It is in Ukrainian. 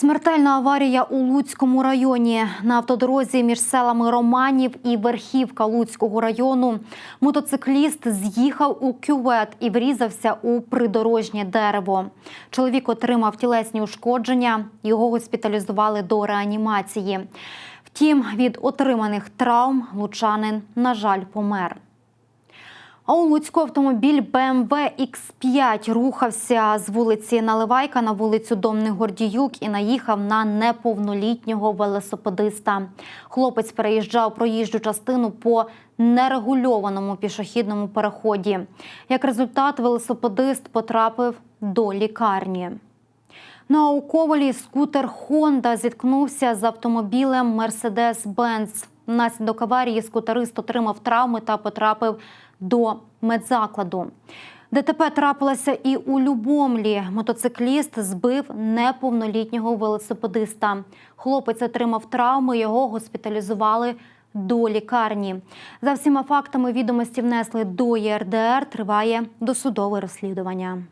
Смертельна аварія у Луцькому районі на автодорозі між селами Романів і Верхівка Луцького району. Мотоцикліст з'їхав у кювет і врізався у придорожнє дерево. Чоловік отримав тілесні ушкодження. Його госпіталізували до реанімації. Втім, від отриманих травм лучанин, на жаль, помер. А у Луцьку автомобіль BMW X5 рухався з вулиці Наливайка на вулицю Домний Гордіюк і наїхав на неповнолітнього велосипедиста. Хлопець переїжджав проїжджу частину по нерегульованому пішохідному переході. Як результат, велосипедист потрапив до лікарні. На Ковалі скутер Honda зіткнувся з автомобілем Mercedes-Benz. Внаслідок аварії скутерист отримав травми та потрапив до медзакладу. ДТП трапилося і у Любомлі. Мотоцикліст збив неповнолітнього велосипедиста. Хлопець отримав травми, його госпіталізували до лікарні. За всіма фактами відомості внесли до ЄРДР. Триває досудове розслідування.